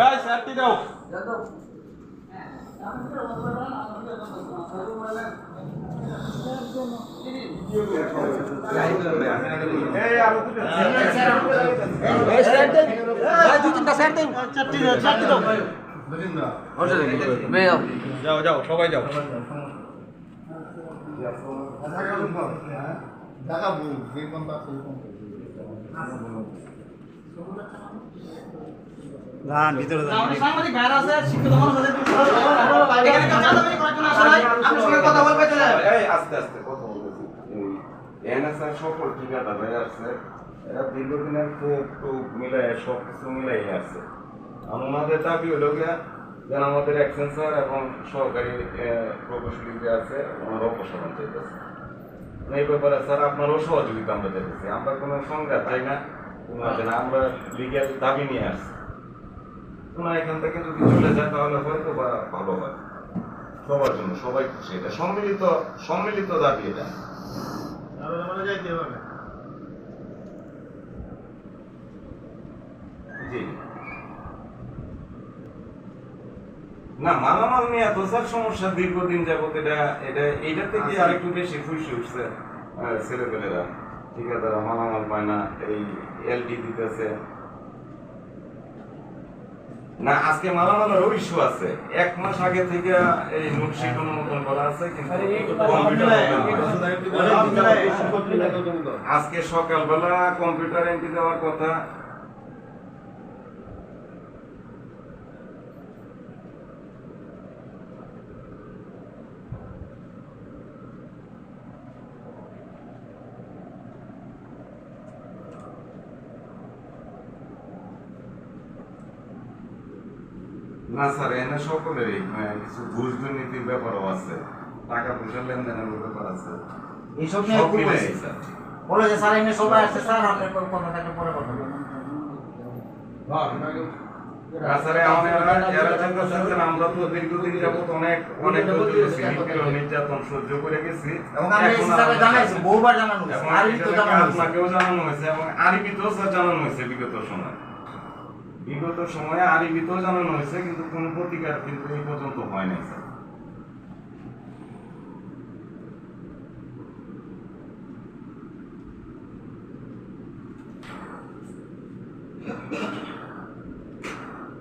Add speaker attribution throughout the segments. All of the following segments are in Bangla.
Speaker 1: এই স্যারটি দাও।
Speaker 2: দুই তিনটা স্যার দিন।
Speaker 1: চারটি দাও চারটি সবাই
Speaker 2: ভিতরে
Speaker 3: সাংবাদিক ভাইরা আছে শিক্ষিত মানুষ আছে এখানে নাই। আপনার সঙ্গে কথা বলবে চলে যাবে
Speaker 4: এই আস্তে আস্তে কথা বলতেছি। এনএসআর সকল ঠিকাদার হয়ে আসছে এরা দীর্ঘদিনের টুক মিলাই সব কিছু মিলাই আসছে। আর ওনাদের দাবি হলো গিয়া যেন আমাদের এক্সেন্সার এবং সরকারি প্রকৌশলী যে আছে ওনারা অপসারণ চাইতেছে। এই ব্যাপারে স্যার আপনারও সহযোগিতা আমরা চাইতেছি। আমরা কোনো সংঘাত চাই না। না, আমরা লিগেল দাবি নিয়ে আসছি। ওনারা এখান থেকে যদি চলে যায় তাহলে হয়তো বা ভালো হয়। সবার জন্য সবাই খুশি। এটা সম্মিলিত সম্মিলিত দাবি এটা। জি। না মালামাল নিয়ে এত স্যার সমস্যা দীর্ঘদিন যাবত এটা এটা এইটা থেকে আর একটু বেশি খুশি উঠছে ছেলেপেলেরা। ঠিক আছে তারা মালামাল পায় না এই এলডি দিতেছে। না আজকে মালামালের ইস্যু আছে। এক মাস আগে থেকে এই নোটশিট অনুমোদন করা আছে কিন্তু আজকে সকালবেলা কম্পিউটার এন্ট্রি দেওয়ার কথা না স্যার এনে সকলেরই কিছু ঘুষ দুর্নীতির ব্যাপারও আছে। টাকা পয়সার লেনদেনের ব্যাপার আছে।
Speaker 3: এইসব নিয়ে খুব হয়েছে।
Speaker 4: স্যার।
Speaker 3: বলে যে স্যার এমনি সবাই আসছে স্যার আপনার কথা থাকলে পরে কথা বলবেন
Speaker 4: আমরা তো দীর্ঘদিন যাবত অনেক অনেক নির্যাতন সহ্য করে গেছি।
Speaker 3: বহুবার জানানো হয়েছে
Speaker 4: এবং
Speaker 3: আরবি তো জানানো হয়েছে।
Speaker 4: এবং আরবিতেও জানানো হয়েছে বিগত সময়। বিগত সময়ে আরবিতেও জানানো হয়েছে, কিন্তু কোনো প্রতিকার কিন্তু এই পর্যন্ত হয় নাই, স্যার।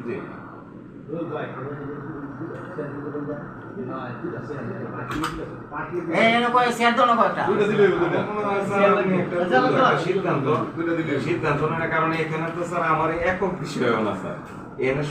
Speaker 4: জি।
Speaker 3: এই এনে কয় না কয়টা?
Speaker 4: সিদ্ধান্ত। সিদ্ধান্ত নেওয়ার কারণে এখানে তো স্যার আমার একক বিষয় না স্যার। এনে